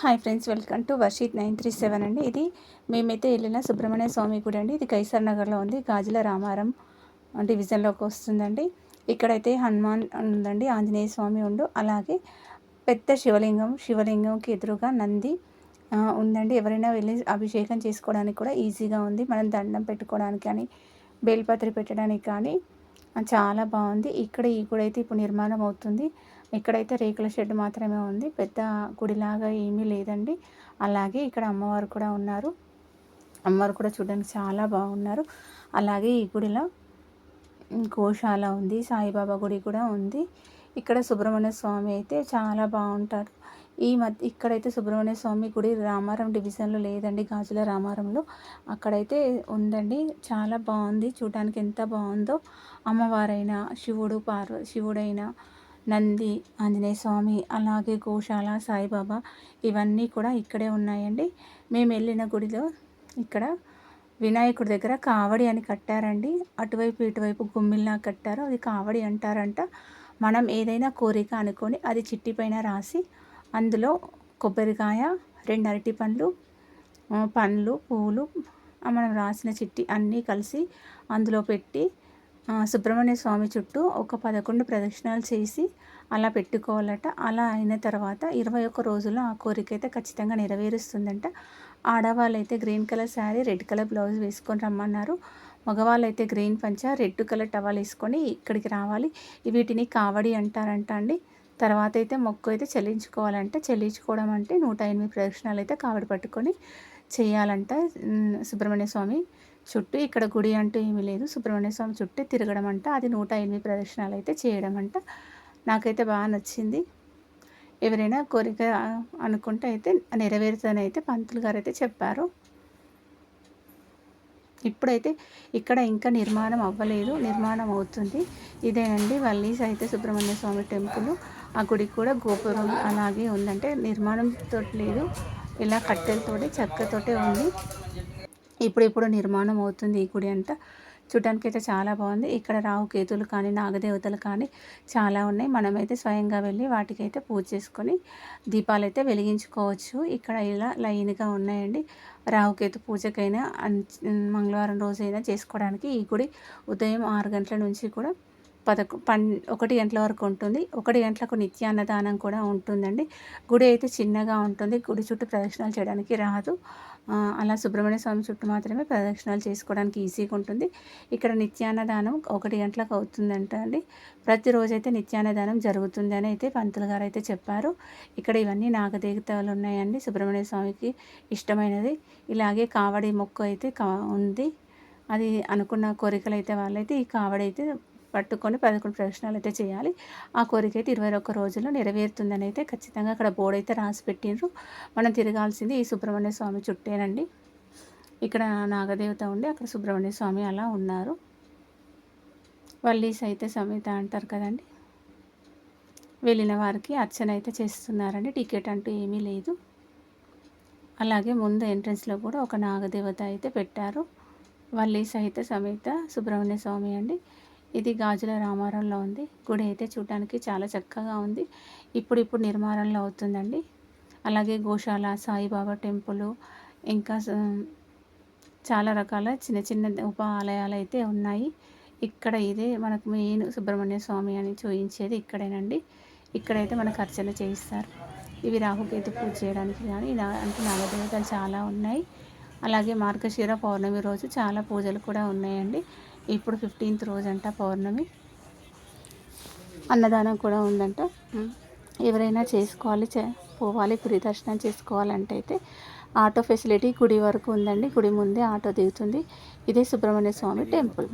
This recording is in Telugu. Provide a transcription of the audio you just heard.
Hi friends welcome to Varshith nine three seven అండి. ఇది మేమైతే వెళ్ళిన సుబ్రహ్మణ్య స్వామి గుడి అండి. ఇది కైసర్ నగర్లో ఉంది. గాజుల రామారం డివిజన్లోకి వస్తుందండి. ఇక్కడైతే హనుమాన్ ఉందండి. ఆంజనేయ స్వామి ఉండు. అలాగే పెద్ద శివలింగం శివలింగంకి ఎదురుగా నంది ఉందండి. ఎవరైనా వెళ్ళి అభిషేకం చేసుకోవడానికి కూడా ఈజీగా ఉంది. మనం దండం పెట్టుకోవడానికి కానీ బేల్పత్రి పెట్టడానికి కానీ చాలా బాగుంది. ఇక్కడ ఈ గుడి అయితే ఇప్పుడు నిర్మాణం అవుతుంది. ఇక్కడైతే రేకుల షెడ్ మాత్రమే ఉంది. పెద్ద గుడిలాగా ఏమీ లేదండి. అలాగే ఇక్కడ అమ్మవారు కూడా ఉన్నారు. అమ్మవారు కూడా చూడడానికి చాలా బాగున్నారు. అలాగే ఈ గుడిలో గోశాల ఉంది. సాయిబాబా గుడి కూడా ఉంది. ఇక్కడ సుబ్రహ్మణ్య స్వామి అయితే చాలా బాగుంటారు. ఈ మధ్య ఇక్కడైతే సుబ్రహ్మణ్య స్వామి గుడి రామారం డివిజన్లో లేదండి. గాజుల రామారంలో అక్కడైతే ఉందండి. చాలా బాగుంది. చూడడానికి ఎంత బాగుందో. అమ్మవారైనా శివుడు పార్వ శివుడైనా నంది ఆంజనేయ స్వామి అలాగే గోశాల సాయిబాబా ఇవన్నీ కూడా ఇక్కడే ఉన్నాయండి. మేము వెళ్ళిన గుడిలో ఇక్కడ వినాయకుడి దగ్గర కావడి అని కట్టారండి. అటువైపు ఇటువైపు గుమ్మిల్లా కట్టారు. అది కావడి అంటారంట. మనం ఏదైనా కోరిక అనుకొని అది చిట్టి పైన రాసి అందులో కొబ్బరికాయ రెండు అరటి పండ్లు పండ్లు పూలు మనం రాసిన చిట్టి అన్నీ కలిసి అందులో పెట్టి సుబ్రహ్మణ్య స్వామి చుట్టూ ఒక పదకొండు ప్రదక్షిణాలు చేసి అలా పెట్టుకోవాలట. అలా అయిన తర్వాత ఇరవై ఒక్క రోజుల్లో ఆ కోరిక అయితే ఖచ్చితంగా నెరవేరుస్తుందంట. ఆడవాళ్ళు అయితే green colour sari red colour blouse వేసుకొని రమ్మన్నారు. మగవాళ్ళు అయితే గ్రీన్ పంచ రెడ్ కలర్ టవల్ వేసుకొని ఇక్కడికి రావాలి. వీటిని కావడి అంటారంట అండి. తర్వాత అయితే మొక్కు అయితే చెల్లించుకోవాలంటే. చెల్లించుకోవడం అంటే నూట ఎనిమిది ప్రదక్షిణాలు అయితే కావడి పట్టుకొని చేయాలంట సుబ్రహ్మణ్య స్వామి. చుట్టూ ఇక్కడ గుడి అంటూ ఏమీ లేదు. సుబ్రహ్మణ్య స్వామి చుట్టూ తిరగడం అంట. అది నూట ఎనిమిది ప్రదక్షిణాలు అయితే చేయడం అంట. నాకైతే బాగా నచ్చింది. ఎవరైనా కోరిక అనుకుంటే అయితే నెరవేరుతుందని అయితే పంతులు గారు అయితే చెప్పారు. ఇప్పుడైతే ఇక్కడ ఇంకా నిర్మాణం అవ్వలేదు. నిర్మాణం అవుతుంది. ఇదేనండి వల్లీస్ అయితే సుబ్రహ్మణ్య స్వామి టెంపుల్. ఆ గుడి కూడా గోపురం అలాగే ఉందంటే నిర్మాణంతో లేదు. ఇలా కట్టెలతోటి చెక్కతోటే ఉంది. ఇప్పుడు ఇప్పుడు నిర్మాణం అవుతుంది ఈ గుడి అంతా. చూడడానికి అయితే చాలా బాగుంది. ఇక్కడ రాహుకేతులు కానీ నాగదేవతలు కానీ చాలా ఉన్నాయి. మనమైతే స్వయంగా వెళ్ళి వాటికైతే పూజ చేసుకొని దీపాలు అయితే వెలిగించుకోవచ్చు. ఇక్కడ ఇలా లైన్గా ఉన్నాయండి. రాహుకేతు పూజకైనా మంగళవారం రోజైనా చేసుకోవడానికి ఈ గుడి ఉదయం ఆరు గంటల నుంచి కూడా పదకొ పన్ ఒకటి గంటల వరకు ఉంటుంది. ఒకటి గంటలకు నిత్యాన్నదానం కూడా ఉంటుందండి. గుడి అయితే చిన్నగా ఉంటుంది. గుడి చుట్టూ ప్రదక్షిణాలు చేయడానికి రాదు. అలా సుబ్రహ్మణ్య స్వామి చుట్టూ మాత్రమే ప్రదక్షిణాలు చేసుకోవడానికి ఈజీగా ఉంటుంది. ఇక్కడ నిత్యాన్నదానం ఒకటి గంటలకు అవుతుందంట అండి. ప్రతిరోజు అయితే నిత్యాన్నదానం జరుగుతుంది అని అయితే పంతులు గారు అయితే చెప్పారు. ఇక్కడ ఇవన్నీ నాగదేవతలు ఉన్నాయండి. సుబ్రహ్మణ్య స్వామికి ఇష్టమైనది. ఇలాగే కావడి మొక్క అయితే కా ఉంది. అది అనుకున్న కోరికలు అయితే వాళ్ళైతే ఈ కావడైతే పట్టుకొని పదకొండు ప్రదక్షిణాలు అయితే చేయాలి. ఆ కోరిక అయితే ఇరవై ఒక్క రోజుల్లో నెరవేరుతుందని అయితే ఖచ్చితంగా అక్కడ బోర్డు అయితే రాసి పెట్టిండ్రు. మనం తిరగాల్సింది ఈ సుబ్రహ్మణ్య స్వామి చుట్టేనండి. ఇక్కడ నాగదేవత ఉండి అక్కడ సుబ్రహ్మణ్య స్వామి అలా ఉన్నారు. వల్లీస్ అయితే సమేత అంటారు కదండి. వెళ్ళిన వారికి అర్చన అయితే చేస్తున్నారండి. టికెట్ అంటూ ఏమీ లేదు. అలాగే ముందు ఎంట్రన్స్లో కూడా ఒక నాగదేవత అయితే పెట్టారు. వల్లీ సహిత సమేత సుబ్రహ్మణ్య స్వామి అండి. ఇది గాజుల రామారంలో ఉంది. గుడి అయితే చూడడానికి చాలా చక్కగా ఉంది. ఇప్పుడు ఇప్పుడు నిర్మాణంలో అవుతుందండి. అలాగే గోశాల సాయిబాబా టెంపుల్ ఇంకా చాలా రకాల చిన్న చిన్న ఉప ఆలయాలు అయితే ఉన్నాయి. ఇక్కడ ఇదే మనకు మెయిన్ సుబ్రహ్మణ్య స్వామి అని చూపించేది ఇక్కడేనండి. ఇక్కడైతే మనకు అర్చన చేయిస్తారు. ఇవి రాహుకేతు పూజ చేయడానికి కానీ అంటే నాగదేవతలు చాలా ఉన్నాయి. అలాగే మార్గశిర పౌర్ణమి రోజు చాలా పూజలు కూడా ఉన్నాయండి. ఇప్పుడు ఫిఫ్టీన్త్ రోజు అంట పౌర్ణమి. అన్నదానం కూడా ఉందంట. ఎవరైనా చేసుకోవాలి పోవాలి పురి దర్శనం చేసుకోవాలంటే అయితే ఆటో ఫెసిలిటీ గుడి వరకు ఉందండి. గుడి ముందే ఆటో దిగుతుంది. ఇదే సుబ్రహ్మణ్య స్వామి టెంపుల్.